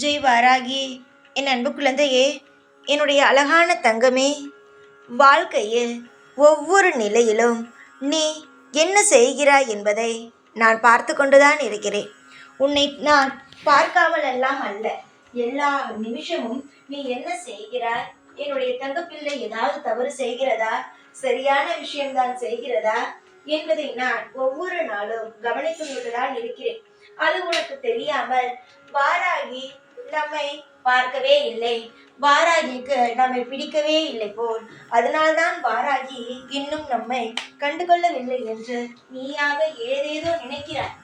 ஜெய் வாராகி என் அன்பு குழந்தையே என்னுடைய அழகான தங்கமே வாழ்க்கையில் ஒவ்வொரு நிலையிலும் நீ என்ன செய்கிறாய் என்பதை நான் பார்த்து கொண்டுதான் இருக்கிறேன். உன்னை நான் பார்க்காமல் எல்லாம் அல்ல எல்லா நிமிஷமும் நீ என்ன செய்கிறாய்? என்னுடைய தங்கப்பிள்ளை ஏதாவது தவறு செய்கிறதா? சரியான விஷயம்தான் செய்கிறதா? என்பதை நான் ஒவ்வொரு நாளும் கவனித்து கொண்டுதான் இருக்கிறேன். அது உனக்கு தெரியாமல் வாராகி நம்மை பார்க்கவே இல்லை. வாராகிக்கு நம்மை பிடிக்கவே இல்லை போல். அதனால்தான் வாராகி இன்னும் நம்மை கண்டுகொள்ளவில்லை என்று நீயாக ஏதேதோ நினைக்கிறாய்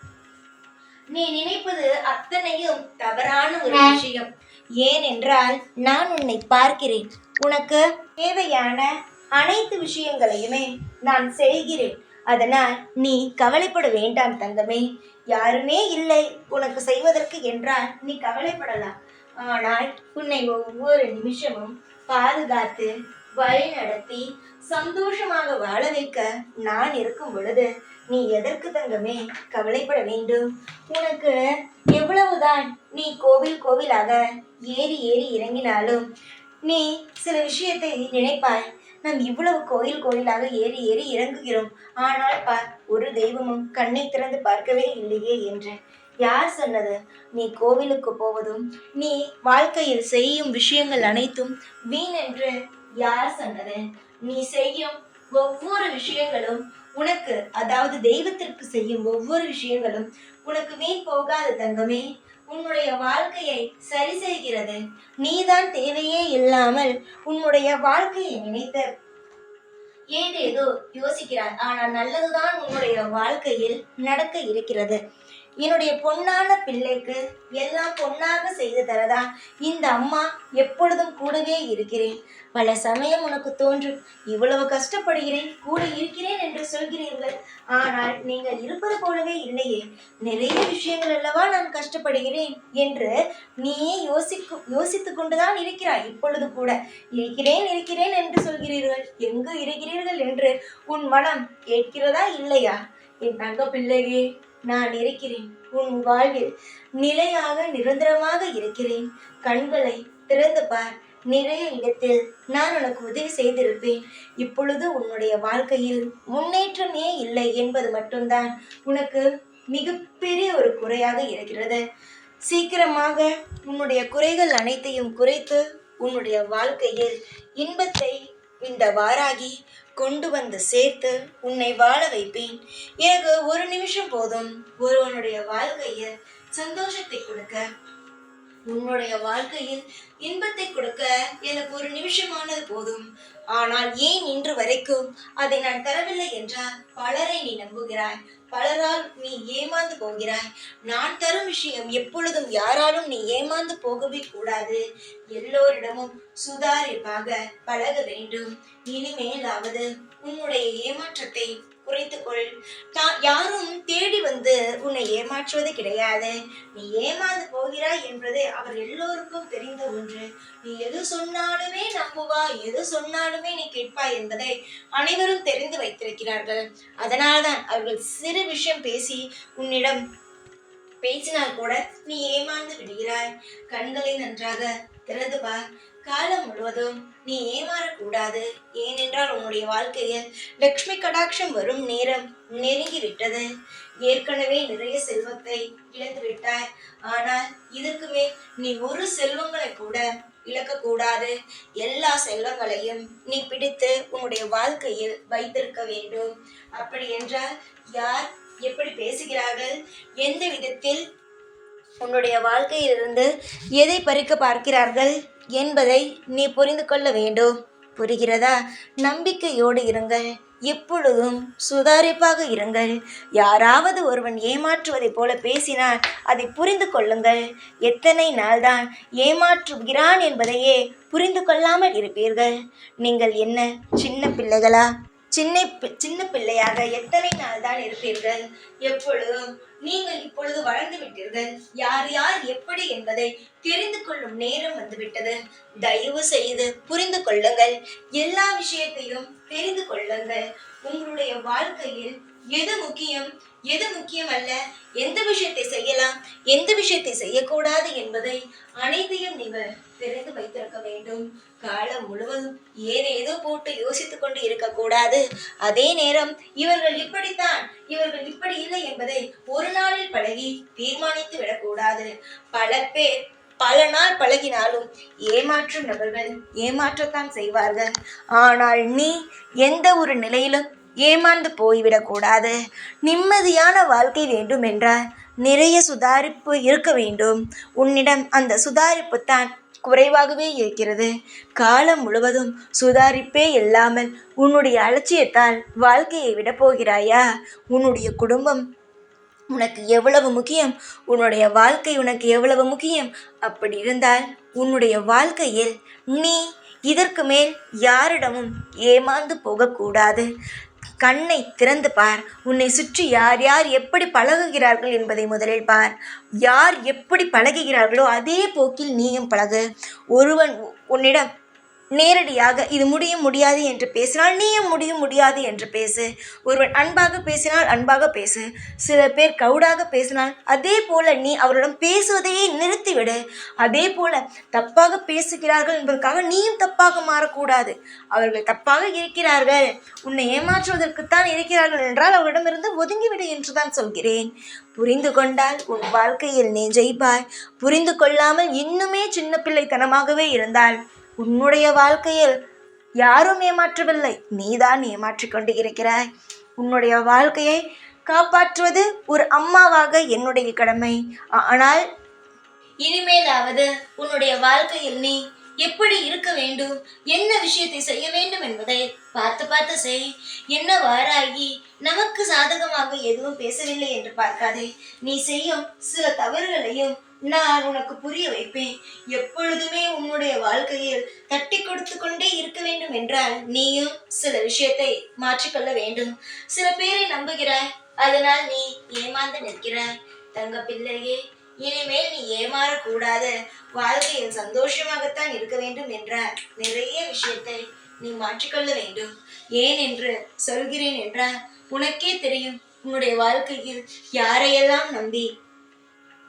நீ நினைப்பது அத்தனையும் தவறான ஒரு விஷயம். ஏனென்றால் நான் உன்னை பார்க்கிறேன். உனக்கு தேவையான அனைத்து விஷயங்களையுமே நான் செய்கிறேன். அதனால் நீ கவலைப்பட வேண்டாம் தங்கமே. யாருமே இல்லை. உனக்கு செய்வதற்கு என்றால் நீ கவலைப்படலாம். ஆனால் உன்னை ஒவ்வொரு நிமிஷமும் பாதுகாத்து வழி நடத்தி சந்தோஷமாக வாழ வைக்க நான் இருக்கும் பொழுது நீ எதற்கு தங்கமே கவலைப்பட வேண்டும்? உனக்கு எவ்வளவுதான் நீ கோவில் கோவிலாக ஏறி ஏறி இறங்கினாலும் நீ சில விஷயத்தை நினைப்பாய். நாம் இவ்வளவு கோயில் கோயிலாக ஏறி ஏறி இறங்குகிறோம். ஆனால் பார் ஒரு தெய்வமும் கண்ணை திறந்து பார்க்கவே இல்லையே என்று. யார் சொன்னது? நீ கோவிலுக்கு போவதும் நீ வாழ்க்கையில் செய்யும் விஷயங்கள் அனைத்தும் வீண் என்று யார் சொன்னது? நீ செய்யும் ஒவ்வொரு விஷயங்களும் உனக்கு அதாவது தெய்வத்திற்கு செய்யும் ஒவ்வொரு விஷயங்களும் உனக்கு வீண் போகாத தங்கமே. உன்னுடைய வாழ்க்கையை சரி செய்கிறது. நீதான் தேவையே இல்லாமல் உன்னுடைய வாழ்க்கையை நினைத்து ஏதேதோ யோசிக்கிறாய் ஆனால் நல்லதுதான் உன்னுடைய வாழ்க்கையில் நடக்க இருக்கிறது. என்னுடைய பொன்னான பிள்ளைக்கு எல்லாம் பொன்னாக செய்து தரதா? இந்த அம்மா எப்பொழுதும் கூடவே இருக்கிறேன். பல சமயம் உனக்கு தோன்றும் இவ்வளவு கஷ்டப்படுகிறேன் கூட இருக்கிறேன் என்று சொல்கிறீர்கள். ஆனால் நீங்கள் இருப்பது போலவே இல்லையே. நிறைய விஷயங்கள் அல்லவா நான் கஷ்டப்படுகிறேன் என்று நீயே யோசிக்கும் யோசித்து கொண்டுதான் இருக்கிறாய் இப்பொழுது கூட. இருக்கிறேன் இருக்கிறேன் என்று சொல்கிறீர்கள். எங்கு இருக்கிறீர்கள் என்று உன் மனம் கேட்கிறதா இல்லையா? என் தங்க பிள்ளையே நான் இருக்கிறேன். உன் வாழ்வில் நிலையாக நிரந்தரமாக இருக்கிறேன். கண்களை திறந்து பார். நிறைய இடத்தில் நான் உனக்கு உதவி செய்திருப்பேன். இப்பொழுது உன்னுடைய வாழ்க்கையில் முன்னேற்றமே இல்லை என்பது மட்டும்தான் உனக்கு மிகப்பெரிய ஒரு குறையாக இருக்கிறது. சீக்கிரமாக உன்னுடைய குறைகள் அனைத்தையும் குறைத்து உன்னுடைய வாழ்க்கையில் இன்பத்தை இந்த வாராகி கொண்டு வந்து சேர்த்து உன்னை வாழ வைப்பேன். எனக்கு ஒரு நிமிஷம் போதும். ஒருவனுடைய வாழ்க்கையில் சந்தோஷத்தை கொடுக்க உன்னுடைய வாழ்க்கையில் இன்பத்தை கொடுக்க எனக்கு ஒரு நிமிஷமானது போதும். ஆனால் ஏன் இன்று வரைக்கும் அதை நான் தரவில்லை என்றால் பலரை நீ நம்புகிறாய். பலரால் நீ ஏமாந்து போகிறாய். நான் தரும் விஷயம் எப்பொழுதும் யாராலும் நீ ஏமாந்து போகவே கூடாது. எல்லோரிடமும் சுதாரிப்பாக பழக வேண்டும். இனிமேலாவது உன்னுடைய ஏமாற்றத்தை குறைத்துக்கொள் யாரும் தேடி வந்து உன்னை ஏமாற்றுவது கிடையாது. நீ ஏமாந்து போகிறாய் என்பது அவர் எல்லோருக்கும் தெரிந்த ஒன்று. நீ எது சொன்னாலுமே நம்புவா எது சொன்னாலுமே நீ கேட்பாய் என்பதை அனைவரும் தெரிந்து வைத்திருக்கிறார்கள். அதனால்தான் அவர்கள் சிறு விஷயம் பேசி உன்னிடம் பேசினால் கூட நீ ஏமாந்து விடுகிறாய். கண்களை நன்றாக திறந்து பார். காலம் முழுவதும் நீ ஏமாறக்கூடாது. ஏனென்றால் உன்னுடைய வாழ்க்கையில் லக்ஷ்மி கடாட்சம் வரும் நேரம் நெருங்கி விட்டது. ஏற்கனவே நிறைய செல்வத்தை இழந்து விட்டாய். ஆனால் இதற்குமே நீ ஒரு செல்வங்களை கூட இழக்கக்கூடாது. எல்லா செல்வங்களையும் நீ பிடித்து உன்னுடைய வாழ்க்கையில் வைத்திருக்க வேண்டும். அப்படி என்றால் யார் எப்படி பேசுகிறார்கள்? எந்த விதத்தில் உன்னுடைய வாழ்க்கையிலிருந்து எதை பறிக்க பார்க்கிறார்கள் என்பதை நீ புரிந்து கொள்ள வேண்டும். புரிகிறதா? நம்பிக்கையோடு இருங்கள். எப்பொழுதும் சுதாரிப்பாக இருங்கள். யாராவது ஒருவன் ஏமாற்றுவதைப் போல பேசினால் அதை புரிந்து கொள்ளுங்கள். எத்தனை நாள்தான் ஏமாற்றுகிறான் என்பதையே புரிந்து கொள்ளாமல் இருப்பீர்கள். நீங்கள் என்ன சின்ன பிள்ளைகளா? சின்ன பி- சின்ன பிள்ளையாக எத்தனை நாள் தான் இருப்பீர்கள்? எப்பொழுதும் நீங்கள் இப்பொழுது வளர்ந்து விட்டீர்கள். யார் யார் எப்படி என்பதை தெரிந்து கொள்ளும் நேரம் வந்துவிட்டது. தயவு செய்து புரிந்து கொள்ளுங்கள். எல்லா விஷயத்தையும் தெரிந்து கொள்ளுங்கள். உங்களுடைய வாழ்க்கையில் எது முக்கியம்? எது முக்கியம் அல்ல எந்த விஷயத்தை செய்யலாம்? எந்த விஷயத்தை செய்யக்கூடாது என்பதை அனைத்தையும் நீங்கள் தெரிந்து வைத்திருக்க வேண்டும். காலம் முழுவதும் ஏதேதோ போட்டு யோசித்துக் கொண்டு இருக்கக்கூடாது. அதே நேரம் இவர்கள் இப்படித்தான் இவர்கள் இப்படி இல்லை என்பதை ஒரு நாளில் பழகி தீர்மானித்து விடக்கூடாது. பல பேர் பல நாள் பழகினாலும் ஏமாற்றும் நபர்கள் ஏமாற்றத்தான் செய்வார்கள். ஆனால் நீ எந்த ஒரு நிலையிலும் ஏமாந்து போய்விடக்கூடாது நிம்மதியான வாழ்க்கை வேண்டும் என்றால் நிறைய சுதாரிப்பு இருக்க வேண்டும். உன்னிடம் அந்த சுதாரிப்பு தான் குறைவாகவே இருக்கிறது. காலம் முழுவதும் சுதாரிப்பே இல்லாமல் உன்னுடைய அலட்சியத்தால் வாழ்க்கையை விடப் போகிறாயா? உன்னுடைய குடும்பம் உனக்கு எவ்வளவு முக்கியம்? உன்னுடைய வாழ்க்கை உனக்கு எவ்வளவு முக்கியம்? அப்படி இருந்தால் உன்னுடைய வாழ்க்கையில் நீ இதற்கு மேல் யாரிடமும் ஏமாந்து போகக்கூடாது கண்ணை திறந்து பார். உன்னை சுற்றி யார் யார் எப்படி பழகுகிறார்கள் என்பதை முதலில் பார். யார் எப்படி பழகுகிறார்களோ அதே போக்கில் நீயும் பழகு. ஒருவன் உன்னிடம் நேரடியாக இது முடியும் முடியாது என்று பேசினால் நீயும் முடியும் முடியாது என்று பேசு. ஒருவன் அன்பாக பேசினால் அன்பாக பேசு. சில பேர் கவுடாக பேசினால் அதே போல நீ அவரிடம் பேசுவதையே நிறுத்திவிடு. அதே போல தப்பாக பேசுகிறார்கள் என்பதற்காக நீயும் தப்பாக மாறக்கூடாது. அவர்கள் தப்பாக இருக்கிறார்கள். உன்னை ஏமாற்றுவதற்குத்தான் இருக்கிறார்கள் என்றால் அவரிடமிருந்து ஒதுங்கிவிடு என்றுதான் சொல்கிறேன். புரிந்து கொண்டால் உன் வாழ்க்கையில் நீ ஜெயிப்பாய். புரிந்து கொள்ளாமல் இன்னுமே சின்ன பிள்ளைத்தனமாகவே இருந்தால். உன்னுடைய வாழ்க்கையில் யாரும் ஏமாற்றவில்லை. நீதான் ஏமாற்றிக் கொண்டு இருக்கிறாய் உன்னுடைய வாழ்க்கையை காப்பாற்றுவது ஒரு அம்மாவாக என்னுடைய கடமை. ஆனால் இனிமேலாவது உன்னுடைய வாழ்க்கையில் நீ எப்படி இருக்க வேண்டும்? என்ன விஷயத்தை செய்ய வேண்டும் என்பதை பார்த்து பார்த்து செய். என்ன வாராகி நமக்கு சாதகமாக எதுவும் பேசவில்லை என்று பார்க்காதே. நீ செய்யும் சில தவறுகளையும் நான் உனக்கு புரிய வைப்பேன். எப்பொழுதுமே உன்னுடைய வாழ்க்கையில் தட்டி கொடுத்து கொண்டே இருக்க வேண்டும் என்றால் நீயும் சில விஷயத்தை மாற்றிக்கொள்ள வேண்டும். சில பேரை நம்புகிறாய். அதனால் நீ ஏமாந்து நிற்கிறாய். தங்க பிள்ளையே இனிமேல் நீ ஏமாறக்கூடாது. வாழ்க்கையில் சந்தோஷமாகத்தான் இருக்க வேண்டும் என்ற நிறைய விஷயத்தை நீ மாற்றிக்கொள்ள வேண்டும். ஏன் என்று சொல்கிறேன் என்றால் உனக்கே தெரியும். உன்னுடைய வாழ்க்கையில் யாரையெல்லாம் நம்பி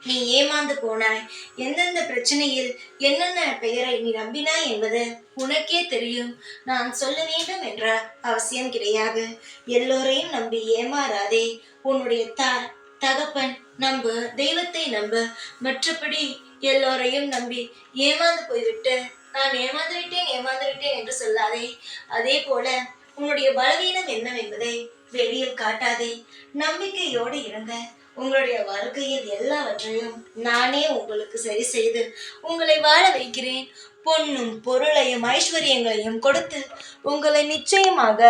நீ ஏமாந்து போனாய். எந்தெந்த பிரச்சனையில் என்னென்ன பெயரை நீ நம்பினாய் என்பது உனக்கே தெரியும். நான் சொல்ல வேண்டும் என்ற அவசியம் கிடையாது. எல்லோரையும் நம்பி ஏமாறாதே. உன்னுடைய தா தகப்பன் நம்பு தெய்வத்தை நம்பு. மற்றபடி எல்லோரையும் நம்பி ஏமாந்து போய்விட்டு நான் ஏமாந்து விட்டேன் ஏமாந்து விட்டேன் என்று சொல்லாதே. அதே போல உன்னுடைய பலவீனம் என்னவென்பதை வெளியில் காட்டாதே. நம்பிக்கையோடு இருங்க. உங்களுடைய வாழ்க்கையில் எல்லாவற்றையும் நானே உங்களுக்கு சரி செய்து உங்களை வாழ வைக்கிறேன். பொன்னும் பொருளையும் ஐஸ்வர்யங்களையும் கொடுத்து உங்களை நிச்சயமாக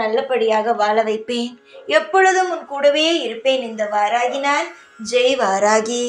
நல்லபடியாக வாழ வைப்பேன். எப்பொழுதும் உன் கூடவே இருப்பேன் இந்த வாராகினால். ஜெய் வாராகி.